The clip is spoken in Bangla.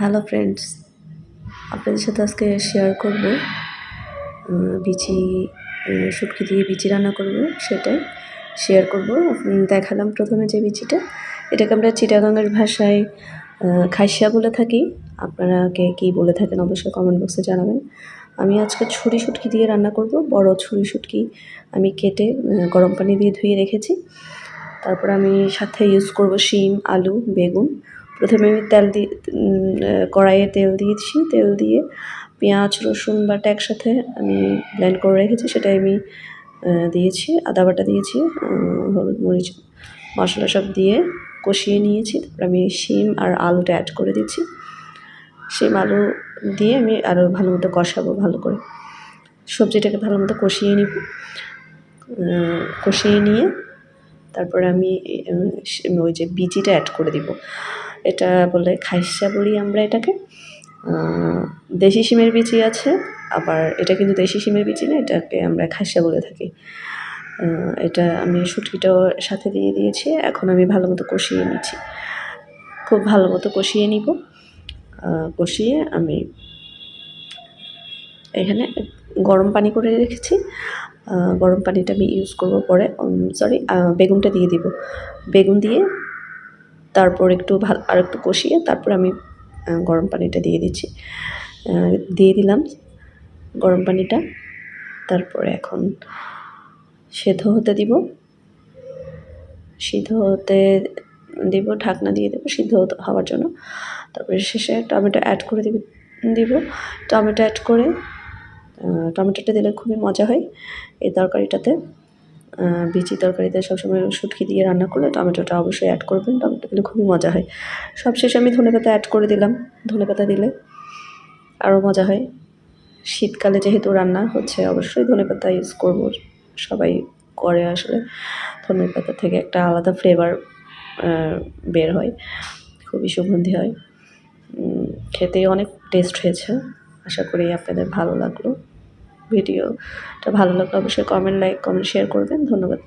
হ্যালো ফ্রেন্ডস, আপনাদের সাথে আজকে শেয়ার করব বিচি শুটকি দিয়ে বিচি রান্না করব, সেটাই শেয়ার করব। দেখালাম প্রথমে যে বিচিটা। এটাকে আমরা চিটাগাঙ্গের ভাষায় খাইসা বলে থাকি। আপনারা কে বলে থাকেন অবশ্যই কমেন্ট বক্সে জানাবেন। আমি আজকে ছুরি শুটকি দিয়ে রান্না করব, বড় ছুরি শুটকি আমি কেটে গরম পানি দিয়ে ধুয়ে রেখেছি। তারপর আমি সাথে ইউজ করব শিম, আলু, বেগুন প্রথমে আমি তেল দিয়ে কড়াইয়ে তেল দিয়েছি। তেল দিয়ে পেঁয়াজ, রসুন, বাটা একসাথে আমি ব্লেন্ড করে রেখেছি। সেটা আমি দিয়েছি। আদা বাটা দিয়েছি হলুদ মরিচ, মশলা সব দিয়ে কষিয়ে নিয়েছি। তারপর আমি শিম আর আলুটা অ্যাড করে দিচ্ছি। শিম, আলু দিয়ে আমি আরও ভালো মতো কষাবো, ভালো করে। সবজিটাকে ভালো মতো কষিয়ে নিব। কষিয়ে নিয়ে তারপর আমি ওই যে বিচিটা অ্যাড করে দিব। এটা বলে খাইসা বলি আমরা এটাকে। দেশি সিমের বিচি আছে, আবার এটা কিন্তু দেশি সিমের বিচি না, এটাকে আমরা খাইসা বলে থাকি। এটা আমি শুটকিটাও সাথে দিয়ে দিয়েছি, এখন আমি ভালো মতো কষিয়ে নিচ্ছি। খুব ভালো মতো কষিয়ে নিব। কষিয়ে আমি এখানে গরম পানি করে রেখেছি। গরম পানিটা আমি ইউজ করব পরে সরি বেগুনটা দিয়ে দিব। বেগুন দিয়ে তারপর একটু ভালো, আর একটু কষিয়ে তারপর আমি গরম পানিটা দিয়ে দিচ্ছি। দিয়ে দিলাম গরম পানিটা। তারপরে এখন সেদ্ধ হতে দিব। সিদ্ধ হতে দিব, ঢাকনা দিয়ে দেবো সিদ্ধ হওয়ার জন্য। তারপরে শেষে টমেটো অ্যাড করে দিব দিব। টমেটো অ্যাড করে টমেটোটা দিলে খুবই মজা হয় এই তরকারিটাতে। বিচি তরকারিতে সবসময় শুটকি দিয়ে রান্না করলে টমেটোটা অবশ্যই অ্যাড করবেন। টমেটো দিলে খুবই মজা হয়। সবশেষে আমি ধনেপাতা অ্যাড করে দিলাম। ধনেপাতা দিলে আরও মজা হয়। শীতকালে যেহেতু রান্না হচ্ছে, অবশ্যই ধনেপাতা ইউজ করব। সবাই করে আসলে। ধনেপাতা থেকে একটা আলাদা ফ্লেভার বের হয়। খুবই সুগন্ধি হয়। খেতে অনেক টেস্ট হয়েছে। আশা করি আপনাদের ভালো লাগল। ভিডিওটা ভালো লাগলে অবশ্যই কমেন্ট লাইক কমেন্ট শেয়ার করবেন। ধন্যবাদ।